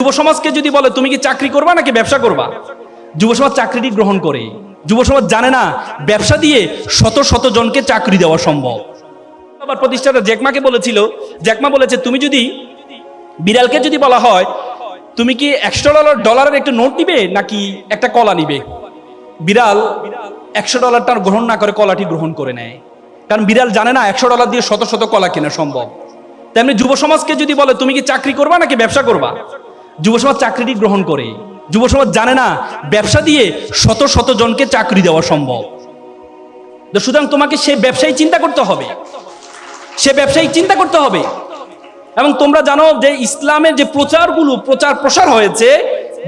যুব সমাজকে যদি বলে, তুমি কি চাকরি করবা নাকি ব্যবসা করবা? যুব সমাজ চাকরিটি গ্রহণ করে। যুব সমাজ জানে না, ব্যবসা দিয়ে শত শত জনকে চাকরি দেওয়া সম্ভব। আবার প্রতিষ্ঠাতা জ্যাকমাকে বলেছিল, জ্যাকমা বলেছে, তুমি যদি বিড়ালকে যদি বলা হয়, তুমি কি একশো ডলার, ডলারের একটা নোট নিবে নাকি একটা কলা নিবে? বিড়াল একশো ডলারটা গ্রহণ না করে কলাটি গ্রহণ করে নেয়। কারণ বিড়াল জানে না, একশো ডলার দিয়ে শত শত কলা কেনা সম্ভব। তেমনি যুব সমাজকে যদি বলে, তুমি কি চাকরি করবা নাকি ব্যবসা করবা? যুব সমাজ চাকরিটি গ্রহণ করে। যুব সমাজ জানে না, ব্যবসা দিয়ে শত শত জনকে চাকরি দেওয়া সম্ভব। সুতরাং তোমাকে সে ব্যবসায়ী চিন্তা করতে হবে। সে ব্যবসায়ী চিন্তা করতে হবে। এবং তোমরা জানো যে ইসলামের যে প্রচারগুলো, প্রচার প্রসার হয়েছে,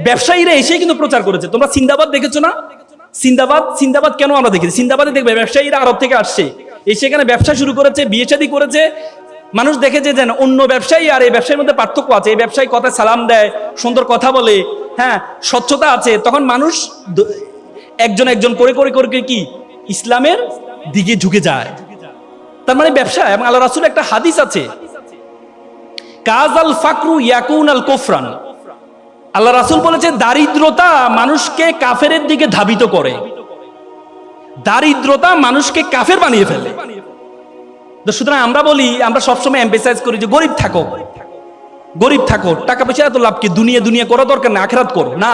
ব্যবসায়ীরা এসে কিন্তু প্রচার করেছে। তোমরা সিন্দাবাদ দেখেছ না? সিন্দাবাদ সিন্দাবাদ কেন আমরা দেখেছি? সিন্দাবাদে দেখবে, ব্যবসায়ীরা আরব থেকে আসছে। এসে এখানে ব্যবসা শুরু করেছে, বিয়ে শাদী করেছে মানুষ দেখে যে যেন অন্য ব্যবসায়ী আর এই ব্যবসায়ীর মধ্যে পার্থক্য আছে, এই ব্যবসায়ী কথা সালাম দেয়, সুন্দর কথা বলে হ্যাঁ স্বচ্ছতা আছে, তখন মানুষ একজন একজন করে করে করে কি? ইসলামের দিকে ঝুঁকে যায়। তার মানে ব্যবসা এবং আল্লাহ রাসুল একটা হাদিস আছে। কাজ আল ফাকরু ইয়াকুন আল কোফরান। আল্লাহ রাসুল বলেছে, দারিদ্রতা মানুষকে কাফের দিকে ধাবিত করে। দারিদ্রতা মানুষকে কাফের বানিয়ে ফেলে। তো সুতরাং আমরা বলি, আমরা সবসময় এম্পেসাইজ করি যে গরিব থাকো। গরিব থাকো টাকা পয়সা এত লাভ কি? দুনিয়া দুনিয়া করা দরকার না আখেরাত করো। না।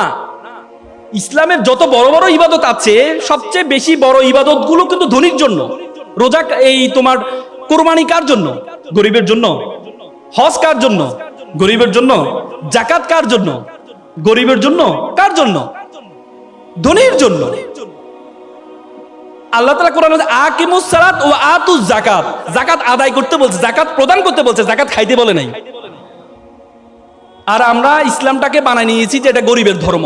ইসলামের যত বড় বড় ইবাদত আছে, সবচেয়ে বেশি বড় ইবাদতগুলো কিন্তু ধনীর জন্য। রোজা এই তোমার কোরবানি কার জন্য? গরিবের জন্য। হজ কার জন্য? গরিবের জন্য। জাকাত কার জন্য? গরিবের জন্য। কার জন্য? ধনীর জন্য। আল্লাহ তালা কোরআন আকিমুস সালাত ও আতু জাকাত জাকাত আদায় করতে বলছে জাকাত প্রদান করতে বলছে জাকাত খাইতে বলে নাই। আর আমরা ইসলামটাকে বানাই নিয়েছি যে এটা গরিবের ধর্ম।